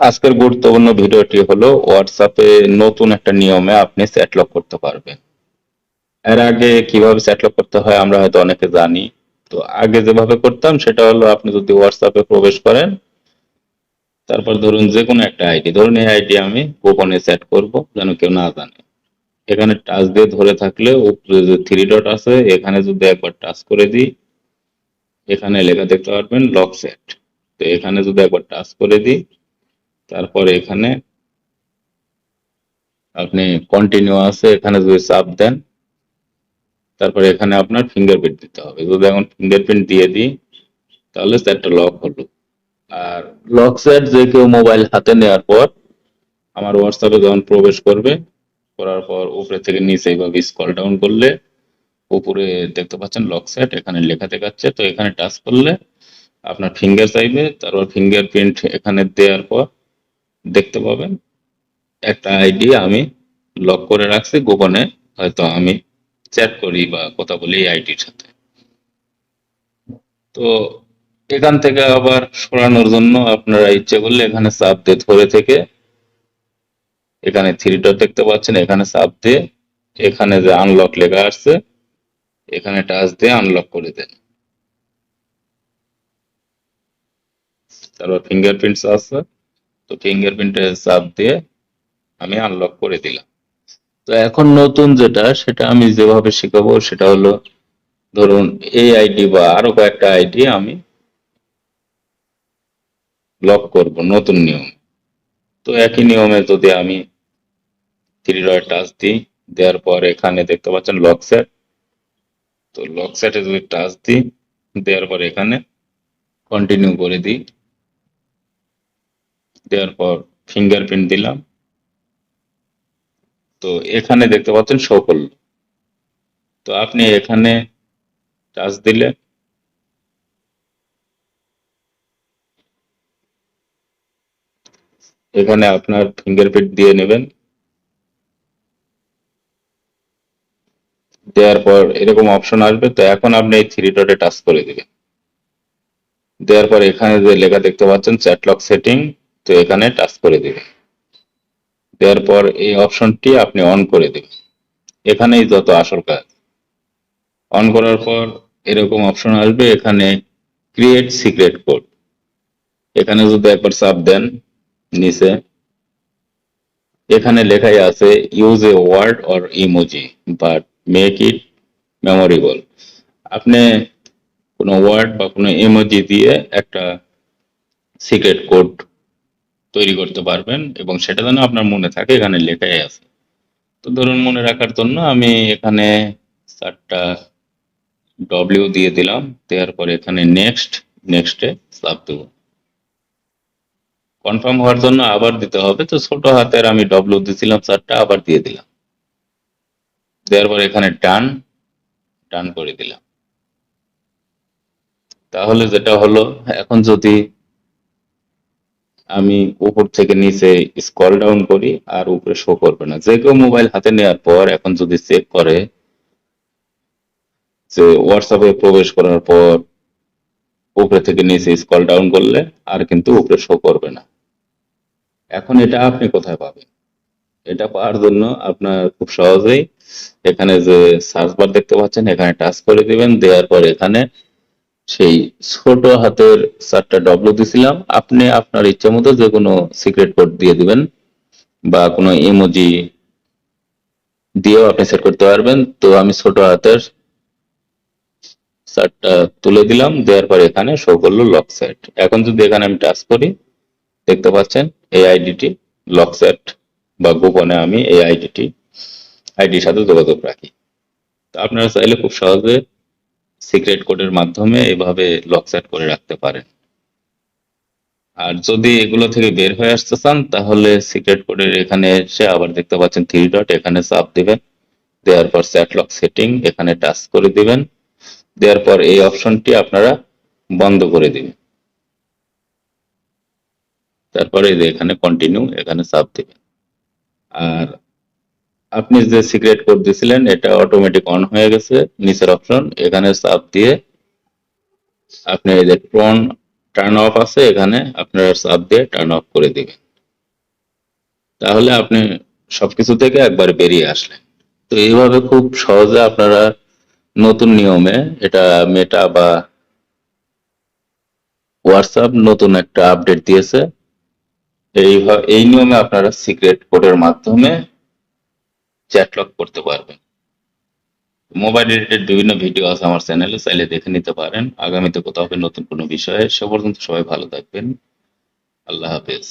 আজকের গুরুত্বপূর্ণ ভিডিওটি হলো হোয়াটসঅ্যাপে নতুন একটা নিয়মে আপনি সেট লক করতে পারবেন। এর আগে কীভাবে সেট লক করতে হয় আমরা হয়তো অনেকে জানি। তো আগে যেভাবে করতাম সেটা হলো আপনি যদি হোয়াটসঅ্যাপে প্রবেশ করেন, তারপর ধরুন যে কোনো একটা আইডি ধরুন এই আইডি আমি গোপনে সেট করব যেন কেউ না জানে। এখানে টাচ দিয়ে ধরে থাকলে উপরে যে থ্রি ডট আছে, এখানে যদি একবার টাচ করে দিই, এখানে লেখা দেখতে পারবেন লক সেট তো এখানে যদি একবার টাচ করে দিই তারপর এখানে আপনি কন্টিনিউ আছে এখানে যদি চাপ দেন, তারপরে এখানে আপনার ফিঙ্গারপ্রিন্ট দিতে হবে। যদি এখন ফিঙ্গারপ্রিন্ট দিয়ে দিই, তাহলে সেটটা লক হলো। আর লক সেট যে কেউ মোবাইল হাতে নেওয়ার পর, আমার হোয়াটসঅ্যাপে যখন প্রবেশ করবে, করার পর উপরে থেকে নিচে এইভাবে স্ক্রল ডাউন করলে, উপরে দেখতে পাচ্ছেন লক সেট এখানে লেখা দেখাচ্ছে। তো এখানে টাচ করলে আপনার ফিঙ্গার চাইবে, তারপর ফিঙ্গারপ্রিন্ট এখানে দেওয়ার পর দেখতে পাবেন। একটা আইডি আমি লক করে রাখছি, গোপনে হয়তো আমি চ্যাট করি বা কথা বলি এই আইডির সাথে। তো এখান থেকে আবার সরানোর জন্য আপনারা ইচ্ছে করলে এখানে চাপ দিয়ে ধরে থেকে এখানে থ্রি ডট দেখতে পাচ্ছেন, এখানে চাপ দিয়ে এখানে যে আনলক লেখা আসছে, এখানে টাচ দিয়ে আনলক করে দেন। তারপর ফিঙ্গারপ্রিন্টস আছে। তো ফিঙ্গারপ্রিন্টে চাপ দিয়ে আমি আনলক করে দিলাম। তো এখন নতুন যেটা, সেটা আমি যেভাবে শেখাবো, সেটা হলো ধরুন এই আইডি বা আরও কয়েকটা আইডি আমি লক করব নতুন নিয়ম। তো একই নিয়মে যদি আমি থ্রি ডট টাচ দিই, দেওয়ার পর এখানে দেখতে পাচ্ছেন লক সেট তো লক সেটে যদি টাচ দিই, দেওয়ার পর এখানে কন্টিনিউ করে দিই। দেওয়ার পর ফিঙ্গারপ্রিন্ট দিলাম। তো এখানে দেখতে পাচ্ছেন শো করল। তো আপনি এখানে টাচ দিলে এখানে আপনার ফিঙ্গারপ্রিন্ট দিয়ে নেবেন। দেওয়ার পর এরকম অপশন আসবে। তো এখন আপনি এই থ্রি ডটে টাচ করে দিবেন। দেওয়ার পর এখানে যে লেখা দেখতে পাচ্ছেন চ্যাটলক সেটিং তো এখানে টাচ করে দিবেন। দেওয়ার পর এই অপশনটি আপনি অন করে দিবেন। এখানেই যত আসল কাজ। অন করার পর এরকম অপশন আসবে, এখানে ক্রিয়েট সিক্রেট কোড এখানে যদি একবার চাপ দেন, নিচে, এখানে লেখাই আছে use a word or emoji but make it memorable আপনি কোনো ওয়ার্ড বা কোনো ইমোজি দিয়ে একটা সিক্রেট কোড তৈরি করতে পারবেন এবং সেটা যেন আপনার মনে থাকে, এখানে লেখাই আছে। তো ধরুন মনে রাখার জন্য আমি এখানে চারটা ডব্লিউ দিয়ে দিলাম, দেওয়ার পরে এখানে নেক্সট নেক্সটে চাপ দেবো। কনফার্ম হওয়ার জন্য আবার দিতে হবে, তো ছোট হাতের আমি ডব্লিউ দিছিলাম চারটা আবার দিয়ে দিলাম। দেওয়ার পর এখানে ডান ডান করে দিলাম। তাহলে যেটা হলো, এখন যদি আমি উপর থেকে নিচে স্ক্রল ডাউন করি আর উপরে শো করবে না। যে কেউ মোবাইল হাতে নেওয়ার পর এখন যদি চেক করে, যে হোয়াটসঅ্যাপে প্রবেশ করার পর উপরে থেকে নিচে স্ক্রল ডাউন করলে আর কিন্তু উপরে শো করবে না। এখন এটা আপনি কোথায় পাবেন? এটা পাওয়ার জন্য আপনার খুব সহজেই এখানে যে সার্চ বার দেখতে পাচ্ছেন, এখানে টাচ করে দিবেন, দেওয়ার পর এখানে সেই ছোট হাতের চারটা ডব্লু দিছিলাম। আপনি আপনার ইচ্ছা মতো যে কোনো সিক্রেট কোড দিয়ে দিবেন বা কোনো ইমোজি দিয়েও আপনি সেট করতে পারবেন। তো আমি ছোট হাতের চারটা তুলে দিলাম। দেওয়ার পর এখানে শো করল লক সেট এখন যদি এখানে আমি টাচ করি, দেখতে পাচ্ছেন এই আইডিটি লক সেট বা গোপনে আমি এই আইডিটি আইডির সাথে যোগাযোগ রাখি। তো আপনারা চাইলে খুব সহজে সিক্রেট কোডের মাধ্যমে এভাবে লক সেট করে রাখতে পারেন। আর যদি এগুলো থেকে বের হয়ে আসতে চান, তাহলে সিক্রেট কোডের এখানে এসে আবার দেখতে পাচ্ছেন থ্রি ডট এখানে চাপ দিবেন। দেওয়ার পর স্যাট লক সেটিং এখানে টাচ করে দিবেন। দেওয়ার পর এই অপশনটি আপনারা বন্ধ করে দিবেন। তারপরে এখানে কন্টিনিউ এখানে চাপ দিবেন। আর আপনি যে সিক্রেট কোড দিয়েছিলেন এটা অটোমেটিক অন হয়ে গেছে। নিচের অপশন এখানে চাপ দিয়ে আপনি টোন টার্ন অফ আছে, এখানে আপনারা চাপ দিয়ে টার্ন অফ করে দিবেন। তাহলে আপনি সবকিছু থেকে একবার বেরিয়ে আসলেন। তো এইভাবে খুব সহজে আপনারা নতুন নিয়মে, এটা মেটা বা হোয়াটসঅ্যাপ নতুন একটা আপডেট দিয়েছে। এইভাবে এই নিয়মে আপনারা সিক্রেট কোডের মাধ্যমে চ্যাট লক করতে পারবেন। মোবাইল রিলেটেড বিভিন্ন ভিডিও আছে আমার চ্যানেলে চাইলে দেখে নিতে পারেন। আগামীতে কোথাও হবে নতুন কোনো বিষয়ে। সে পর্যন্ত সবাই ভালো থাকবেন। আল্লাহ হাফেজ।